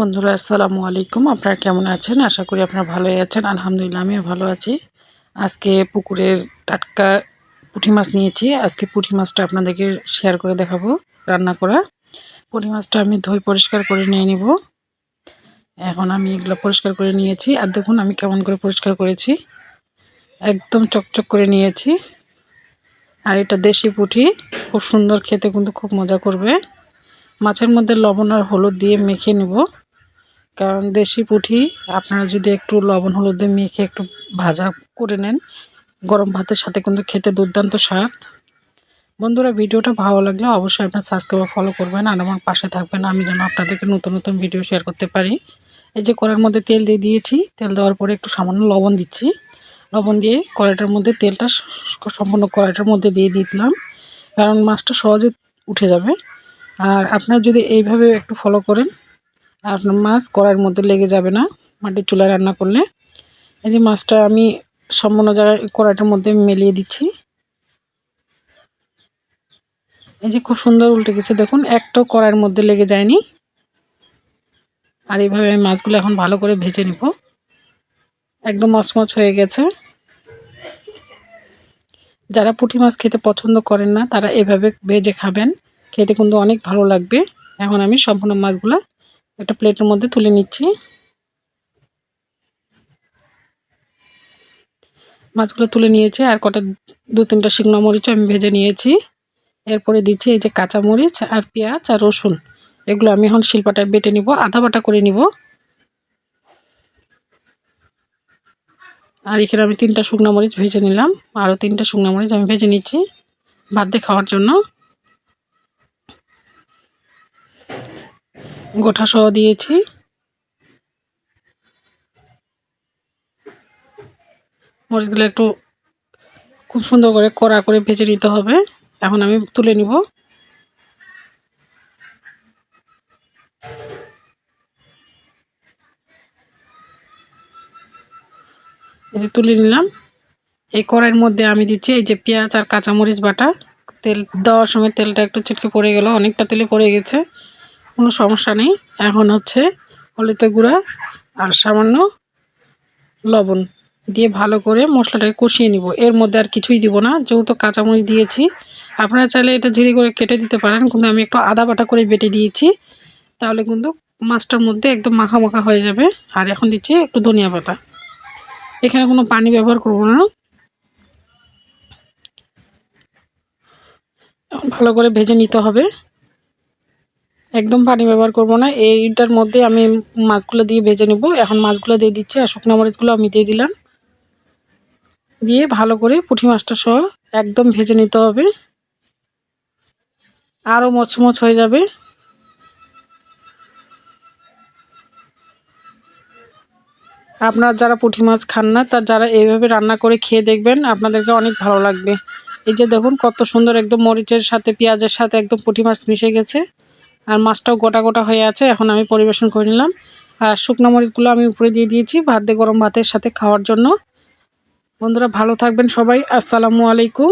বন্ধুরা, আসসালামু আলাইকুম। আপনারা কেমন আছেন? আশা করি আপনারা ভালোই আছেন। আলহামদুলিল্লাহ, আমিও ভালো আছি। আজকে পুকুরের টাটকা পুঁটি মাছ নিয়েছি। আজকে পুঁটি মাছটা আপনাদেরকে শেয়ার করে দেখাবো, রান্না করা। পুঁটি মাছটা আমি ধুই পরিষ্কার করে নিয়ে নিব। এখন আমি এগুলো পরিষ্কার করে নিয়েছি। আর দেখুন, আমি কেমন করে পরিষ্কার করেছি। একদম চকচক করে নিয়েছি। আর এটা দেশি পুঁটি। খুব সুন্দর খেতে, কিন্তু খুব মজা করবে। মাছের মধ্যে লবণ আর হলুদ দিয়ে মেখে নেব। কারণ দেশি পুঁটি আপনারা যদি একটু লবণ, হলুদ মেখে একটু ভাজা করে নেন, গরম ভাতের সাথে কিন্তু খেতে দুর্দান্ত স্বাদ। বন্ধুরা, ভিডিওটা ভালো লাগলে অবশ্যই আপনার সাবস্ক্রাইব ফলো করবেন আর আমার পাশে থাকবেন। আমি যেন আপনাদেরকে নতুন নতুন ভিডিও শেয়ার করতে পারি। এই যে কড়ার মধ্যে তেল দিয়ে দিয়েছি, তেল দেওয়ার পরে একটু সামান্য লবণ দিচ্ছি। লবণ দিয়ে কড়াইটার মধ্যে তেলটা সম্পূর্ণ কড়াইটার মধ্যে দিয়ে দিলাম, কারণ মাছটা সহজে উঠে যাবে। আর আপনারা যদি এইভাবে একটু ফলো করেন আপনার মাছ কড়াইয়ের মধ্যে লেগে যাবে না, মাটির চুলায় রান্না করলে। এই যে মাছটা আমি সম্পূর্ণ জায়গায় কড়াইটার মধ্যে মেলিয়ে দিচ্ছি। এই যে খুব সুন্দর উল্টে গেছে, দেখুন, একটাও কড়াইয়ের মধ্যে লেগে যায়নি। আর এইভাবে আমি মাছগুলো এখন ভালো করে ভেজে নিব। একদম মচমচ হয়ে গেছে। যারা পুঁটি মাছ খেতে পছন্দ করেন না, তারা এভাবে ভেজে খাবেন। খেতে কিন্তু অনেক ভালো লাগবে। এখন আমি সম্পূর্ণ মাছগুলো একটা প্লেটের মধ্যে তুলে নিচ্ছি। মাছগুলো তুলে নিয়েছি, আর কটা দু তিনটা শুকনো মরিচ আমি ভেজে নিয়েছি। এরপরে দিচ্ছি এই যে কাঁচা মরিচ আর পেঁয়াজ আর রসুন। এগুলো আমি এখন শিল্পাটায় বেটে নিব, আধা বাটা করে নিব। আর এখানে আমি তিনটা শুকনো মরিচ ভেজে নিলাম, আরও তিনটা শুকনো মরিচ আমি ভেজে নিচ্ছি ভাত দিয়ে খাওয়ার জন্য। গোটা সহ দিয়েছি। মরিচগুলো একটু খুব সুন্দর করে কড়া করে ভেজে নিতে হবে। এখন আমি তুলে নিব। এই যে তুলে নিলাম। এই কড়াইয়ের মধ্যে আমি দিচ্ছি এই যে পেঁয়াজ আর কাঁচামরিচ বাটা। তেল দেওয়ার সময় তেলটা একটু ছিটকে পড়ে গেল, অনেকটা তেলে পড়ে গেছে। কোনো সমস্যা নেই। এখন হচ্ছে হলুদের গুঁড়া আর সামান্য লবণ দিয়ে ভালো করে মশলাটাকে কষিয়ে নিব। এর মধ্যে আর কিছুই দিব না, যেহেতু কাঁচামরিচ দিয়েছি। আপনারা চাইলে এটা ঝিরি করে কেটে দিতে পারেন, কিন্তু আমি একটু আদা বাটা করে বেটে দিয়েছি। তাহলে কিন্তু মাছটার মধ্যে একদম মাখা মাখা হয়ে যাবে। আর এখন দিচ্ছি একটু ধনিয়া পাতা। এখানে কোনো পানি ব্যবহার করব না। ভালো করে ভেজে নিতে হবে। একদম পানি ব্যবহার করব না। এইটার মধ্যে আমি মাছগুলো দিয়ে ভেজে নেব। এখন মাছগুলো দিয়ে দিচ্ছি আর শুকনো মরিচগুলো আমি দিয়ে দিলাম। দিয়ে ভালো করে পুঁটি মাছটা সহ একদম ভেজে নিতে হবে। আরও মচমচ হয়ে যাবে। আপনার যারা পুঁটি মাছ খান না তার যারা এইভাবে রান্না করে খেয়ে দেখবেন, আপনাদেরকে অনেক ভালো লাগবে। এই যে দেখুন, কত সুন্দর একদম মরিচের সাথে, পেঁয়াজের সাথে একদম পুঁটি মাছ মিশে গেছে। আর মাছটাও গোটা গোটা হয়ে আছে, এখন আমি পরিবেশন করে নিলাম। আর শুকনো মরিচগুলো আমি উপরে দিয়ে দিয়েছি, ভাত দিয়ে গরম ভাতের সাথে খাওয়ার জন্য। বন্ধুরা ভালো থাকবেন সবাই, আসসালামু আলাইকুম।